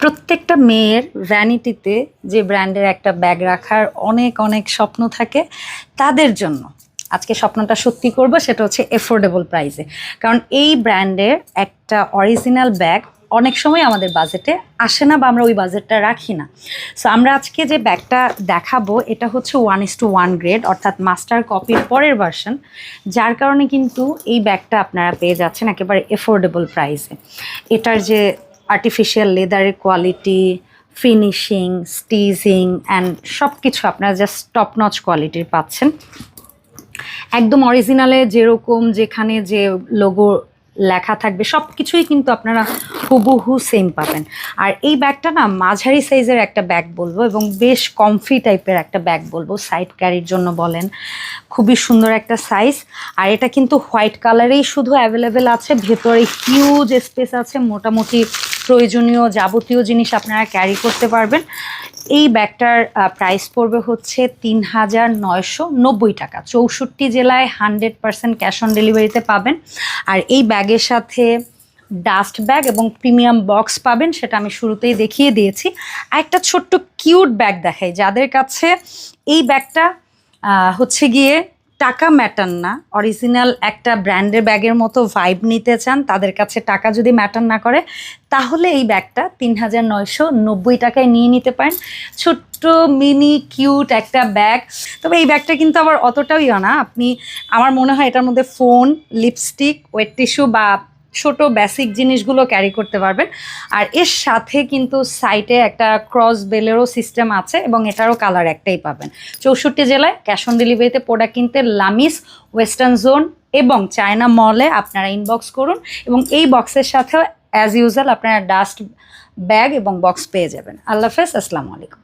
প্রত্যেকটা মেয়ের ভ্যানিটিতে যে ব্র্যান্ডের একটা ব্যাগ রাখার অনেক অনেক স্বপ্ন থাকে, তাদের জন্য। আজকে স্বপ্নটা সত্যি করব, সেটা হচ্ছে এফোর্ডেবল প্রাইসে কারণ এই ব্র্যান্ডের একটা অরিজিনাল ব্যাগ অনেক সময় আমাদের বাজেটে আসে না বা আমরা ওই বাজেটটা রাখি না। সো আমরা আজকে যে ব্যাগটা দেখাবো, এটা হচ্ছে one is two one grade অর্থাৎ মাস্টার কপির পরের ভার্সন যার কারণে কিন্তু এই ব্যাগটা আপনারা পেয়ে যাচ্ছেন একেবারে এফোর্ডেবল প্রাইসে এটার যে আর্টিফিশিয়াল লেদারের কোয়ালিটি ফিনিশিং স্টিজিং অ্যান্ড সব কিছু আপনারা জাস্ট টপ নচ কোয়ালিটির পাচ্ছেন। একদম অরিজিনালে যেরকম যেখানে যে লোগো লেখা থাকবে সব কিছুই কিন্তু আপনারা হুবহু সেম পাবেন। আর এই ব্যাগটা না মাঝারি সাইজের একটা ব্যাগ বলব এবং বেশ কমফি টাইপের একটা ব্যাগ বলব সাইড ক্যারির জন্য বলেন। খুবই সুন্দর একটা সাইজ আর এটা কিন্তু হোয়াইট কালারেই শুধু অ্যাভেলেবেল আছে, ভেতরে হিউজ স্পেস আছে, মোটামুটি প্রয়োজনীয় যাবতীয় জিনিস আপনারা ক্যারি করতে পারবেন। এই ব্যাগটার প্রাইস পড়বে হচ্ছে তিন হাজার নয়শো নব্বই টাকা। চৌষট্টি জেলায় হান্ড্রেড পার্সেন্ট ক্যাশ অন ডেলিভারিতে পাবেন। আর এই ব্যাগের সাথে ডাস্ট ব্যাগ এবং প্রিমিয়াম বক্স পাবেন, সেটা আমি শুরুতেই দেখিয়ে দিয়েছি। আর একটা ছোট্ট কিউট ব্যাগ দেখাই। যাদের কাছে এই ব্যাগটা হচ্ছে গিয়ে টাকা ম্যাটার না। অরিজিনাল একটা ব্র্যান্ডের ব্যাগের মতো ভাইব নিতে চান, তাদের কাছে টাকা যদি ম্যাটার না করে, তাহলে এই ব্যাগটা তিন হাজার নয়শো নব্বই টাকায় নিয়ে নিতে পারেন। ছোট্ট মিনি কিউট একটা ব্যাগ। তবে এই ব্যাগটা কিন্তু আবার অতটাও ইয় না। আপনি, আমার মনে হয় এটার মধ্যে ফোন লিপস্টিক ওয়েট টিস্যু বা ছোট বেসিক জিনিসগুলো ক্যারি করতে পারবেন। আর এর সাথে কিন্তু সাইটে একটা ক্রস বেলেরও সিস্টেম আছে এবং এটারও কালার একটাই পাবেন। চৌষট্টি জেলায় ক্যাশ অন ডেলিভারিতে প্রোডাক্ট কিনতে লামিস ওয়েস্টার্ন জোন এবং চায়না মলে আপনারা ইনবক্স করুন এবং এই বক্সের সাথেও অ্যাজ ইউজুয়াল আপনারা ডাস্ট ব্যাগ এবং বক্স পেয়ে যাবেন। আল্লাহ হাফেজ, আসসালামু আলাইকুম।